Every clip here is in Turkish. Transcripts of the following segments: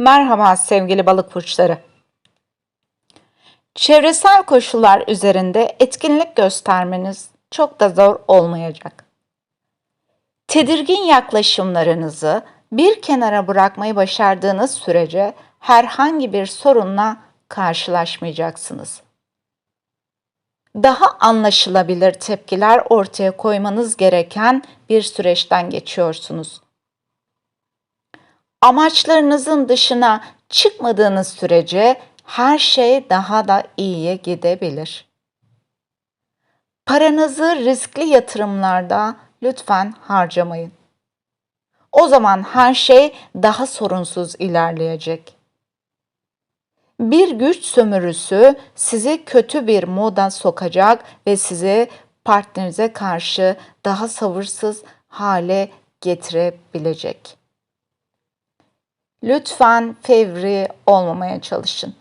Merhaba sevgili balık burçları. Çevresel koşullar üzerinde etkinlik göstermeniz çok da zor olmayacak. Tedirgin yaklaşımlarınızı bir kenara bırakmayı başardığınız sürece herhangi bir sorunla karşılaşmayacaksınız. Daha anlaşılabilir tepkiler ortaya koymanız gereken bir süreçten geçiyorsunuz amaçlarınızın dışına çıkmadığınız sürece her şey daha da iyiye gidebilir. Paranızı riskli yatırımlarda lütfen harcamayın. O zaman her şey daha sorunsuz ilerleyecek. Bir güç sömürüsü sizi kötü bir moda sokacak ve sizi partnerinize karşı daha sabırsız hale getirebilecek. Lütfen fevri olmamaya çalışın.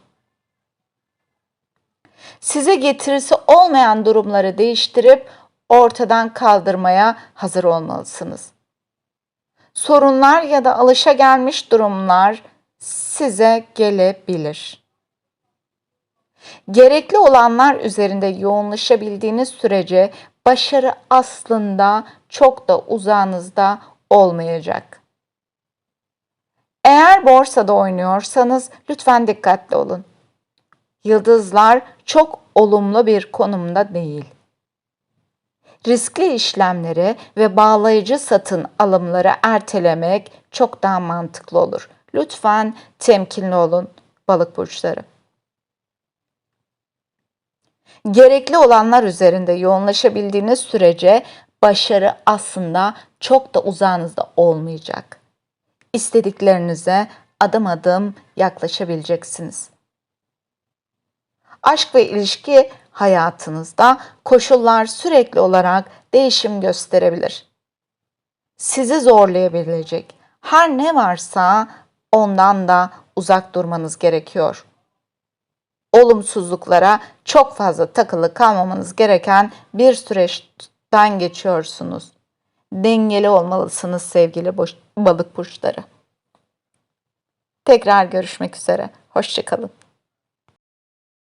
Size getirisi olmayan durumları değiştirip ortadan kaldırmaya hazır olmalısınız. Sorunlar ya da alışagelmiş durumlar size gelebilir. Gerekli olanlar üzerinde yoğunlaşabildiğiniz sürece başarı aslında çok da uzağınızda olmayacak. Eğer borsada oynuyorsanız lütfen dikkatli olun. Yıldızlar çok olumlu bir konumda değil. Riskli işlemleri ve bağlayıcı satın alımları ertelemek çok daha mantıklı olur. Lütfen temkinli olun balık burçları. Gerekli olanlar üzerinde yoğunlaşabildiğiniz sürece başarı aslında çok da uzağınızda olmayacak. İstediklerinize adım adım yaklaşabileceksiniz. Aşk ve ilişki hayatınızda koşullar sürekli olarak değişim gösterebilir. Sizi zorlayabilecek her ne varsa ondan da uzak durmanız gerekiyor. Olumsuzluklara çok fazla takılı kalmamanız gereken bir süreçten geçiyorsunuz. Dengeli olmalısınız sevgili balık burçları. Tekrar görüşmek üzere. Hoşçakalın.